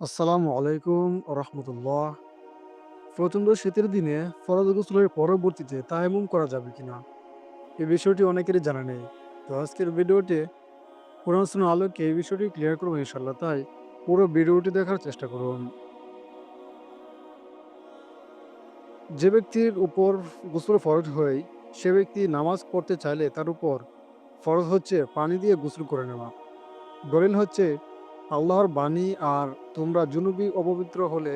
আসসালামু আলাইকুম রহমতুল্লাহ। প্রচণ্ড শীতের দিনে ফরজ গোসলের পরবর্তীতে তায়াম্মুম করা যাবে কিনা? এই বিষয়টি অনেকেরই জানা নেই। তো আজকের কোরআন সুন্নাহর আলোকে এই বিষয়টি ক্লিয়ার করব ইনশাল্লাহ তাই পুরো ভিডিওটি দেখার চেষ্টা করুন। যে ব্যক্তির উপর গোসল ফরজ হয়, সে ব্যক্তি নামাজ পড়তে চাইলে তার উপর ফরজ হচ্ছে পানি দিয়ে গোসল করে নেওয়া। দলিল হচ্ছে আল্লাহর বাণী আর তোমরা জুনুবি অপবিত্র হলে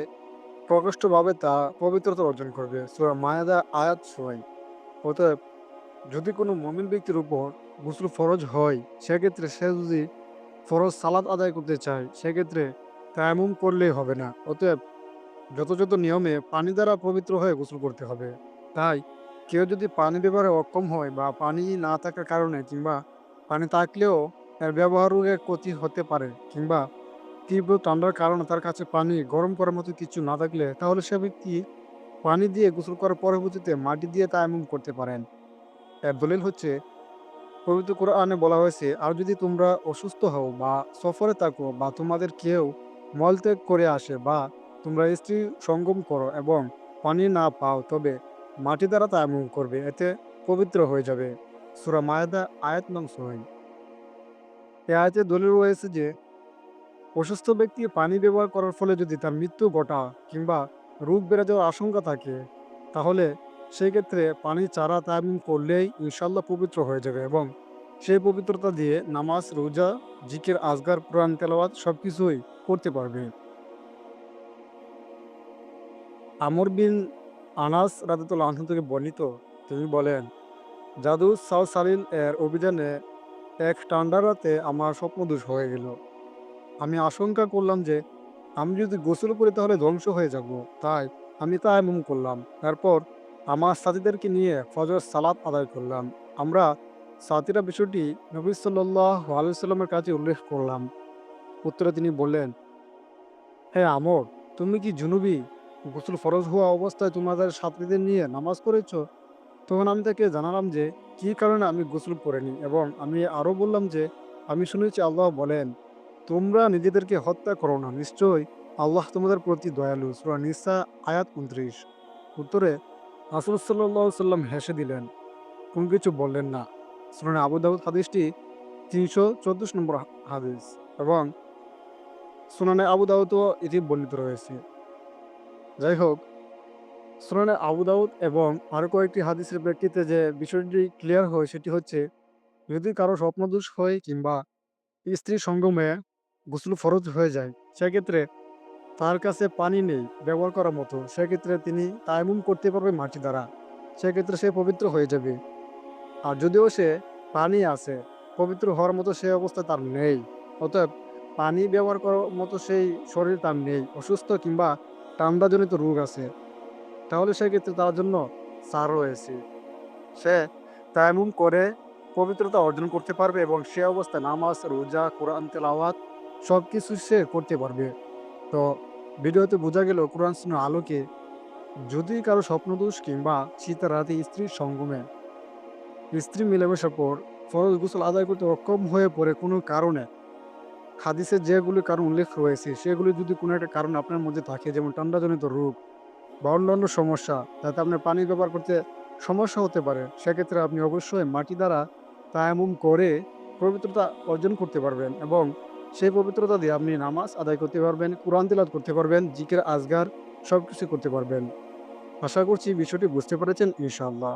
প্রকৃষ্টভাবে তা পবিত্রতা অর্জন করবে। সুরা মায়াদা আয়াত সোয়াই অতএব যদি কোনো মমিন ব্যক্তির উপর গোসল ফরজ হয়, সেক্ষেত্রে সে যদি ফরজ সালাদ আদায় করতে চায়, সেক্ষেত্রে তায়ামুম করলেই হবে না। অতএব যথাযথ নিয়মে পানি দ্বারা পবিত্র হয়ে গোসল করতে হবে। তাই কেউ যদি পানি ব্যবহারে অক্ষম হয় বা পানি না থাকার কারণে কিংবা পানি থাকলেও এর ব্যবহারের ক্ষতি হতে পারে কিংবা তীব্র ঠান্ডার কারণে তার কাছে পানি গরম করার মতো কিছু না থাকলে, তাহলে সে ব্যক্তি পানি দিয়ে গোসল করার পরবর্তীতে মাটি দিয়ে তায়াম্মুম করতে পারেন। এর দলিল হচ্ছে, পবিত্র কোরআনে বলা হয়েছে, আর যদি তোমরা অসুস্থ হও বা সফরে থাকো বা তোমাদের কেউ মলত্যাগ করে আসে বা তোমরা স্ত্রী সঙ্গম করো এবং পানি না পাও, তবে মাটি দ্বারা তায়াম্মুম করবে, এতে পবিত্র হয়ে যাবে। সুরা মায়াদা আয়াত নং সোহাই এ আয়াতে দলিল রয়েছে যে, অসুস্থ ব্যক্তি পানি ব্যবহার করার ফলে যদি তার মৃত্যু ঘটা কিংবা রোগ বেড়ে যাওয়ার আশঙ্কা থাকে, তাহলে সেই ক্ষেত্রে পানি চারা তায়ামিম করলেই ইনশাল্লাহ পবিত্র হয়ে যাবে এবং সেই পবিত্রতা দিয়ে নামাজ, রোজা, জিকের, আজগার, কোরআন, তেলাওয়াত সব কিছুই করতে পারবে। আমর বিন আনাস রাদুল আনহু থেকে বর্ণিত তিনি বলেন, জাদু সাউ সালিল এর অভিযানে এক ঠান্ডা রাতে আমার স্বপ্নদোষ হয়ে গেল। আমি আশঙ্কা করলাম যে, আমি যদি গোসল করি তাহলে ধ্বংস হয়ে যাব। তাই আমি তা এমন করলাম। তারপর আমার সাথীদেরকে নিয়ে ফজর সালাত আদায় করলাম। আমরা সাথীরা বিষয়টি নবী সাল্লাহ কাছে উল্লেখ করলাম। উত্তরে তিনি বললেন হ্যাঁ আমর, তুমি কি জুনুবি গোসল ফরজ হওয়া অবস্থায় তোমাদের সাথীদের নিয়ে নামাজ করেছ তখন আমি তাকে জানালাম যে, কী কারণে আমি গোসল করিনি? এবং আমি আরও বললাম যে, আমি শুনেছি আল্লাহ বলেন, তোমরা নিজেদেরকে হত্যা করো না। নিশ্চয়ই আল্লাহ তোমাদের প্রতি দয়ালু। সুরা নিসা, আয়াত উনত্রিশ। উত্তরে রাসুল সাল্লাহ সাল্লাম হেসে দিলেন, কোন কিছু বললেন না। সুরানে আবু দাউদ হাদিসটি তিনশো চোদ্দোশ নম্বর হাদিস এবং সুনানে আবু দাউদও এটি বর্ণিত রয়েছে। যাই হোক সুনানে আবু দাউদ এবং আরও কয়েকটি হাদিসের প্রেক্ষিতে যে বিষয়টি ক্লিয়ার হয় সেটি হচ্ছে, যদি কারও স্বপ্নদোষ হয় কিংবা স্ত্রী সঙ্গমে গোসল ফরজ হয়ে যায়, সেক্ষেত্রে তার কাছে পানি নেই ব্যবহার করার মতো, সেক্ষেত্রে তিনি তাইমুম করতে পারবে মাটি দ্বারা, সেক্ষেত্রে সে পবিত্র হয়ে যাবে। আর যদিও সে পানি আছে, পবিত্র হওয়ার মতো সে অবস্থা তার নেই, অতএব পানি ব্যবহার করার মতো সেই শরীর তার নেই, অসুস্থ কিংবা ঠান্ডাজনিত রোগ আছে। তাহলে সেক্ষেত্রে তার জন্য সার রয়েছে। সে তায়ামুম করে পবিত্রতা অর্জন করতে পারবে এবং সে অবস্থায় নামাজ, রোজা, কোরআন, তেলাওয়াত সব কিছু সে করতে পারবে। তো ভিডিওতে বোঝা গেল কোরআন সুন্নার আলোকে যদি কারও স্বপ্নদোষ কিংবা শীতের রাতে স্ত্রীর সঙ্গমে স্ত্রী মিলেমিশার পর ফরজ গোসল আদায় করতে অক্ষম হয়ে পড়ে কোনো কারণে, হাদিসে যেগুলি কারণ উল্লেখ রয়েছে, সেগুলি যদি কোনো একটা কারণ আপনার মধ্যে থাকে, যেমন ঠান্ডাজনিত রোগ বা অন্যান্য সমস্যা যাতে আপনার পানি ব্যবহার করতে সমস্যা হতে পারে, সেক্ষেত্রে আপনি অবশ্যই মাটি দ্বারা তায়ামুম করে পবিত্রতা অর্জন করতে পারবেন এবং সেই পবিত্রতা দিয়ে আপনি নামাজ আদায় করতে পারবেন, কোরআন তিলাত করতে পারবেন, জিকের, আজগার সব কিছু করতে পারবেন। আশা করছি বিষয়টি বুঝতে পেরেছেন, ইনশাআল্লাহ।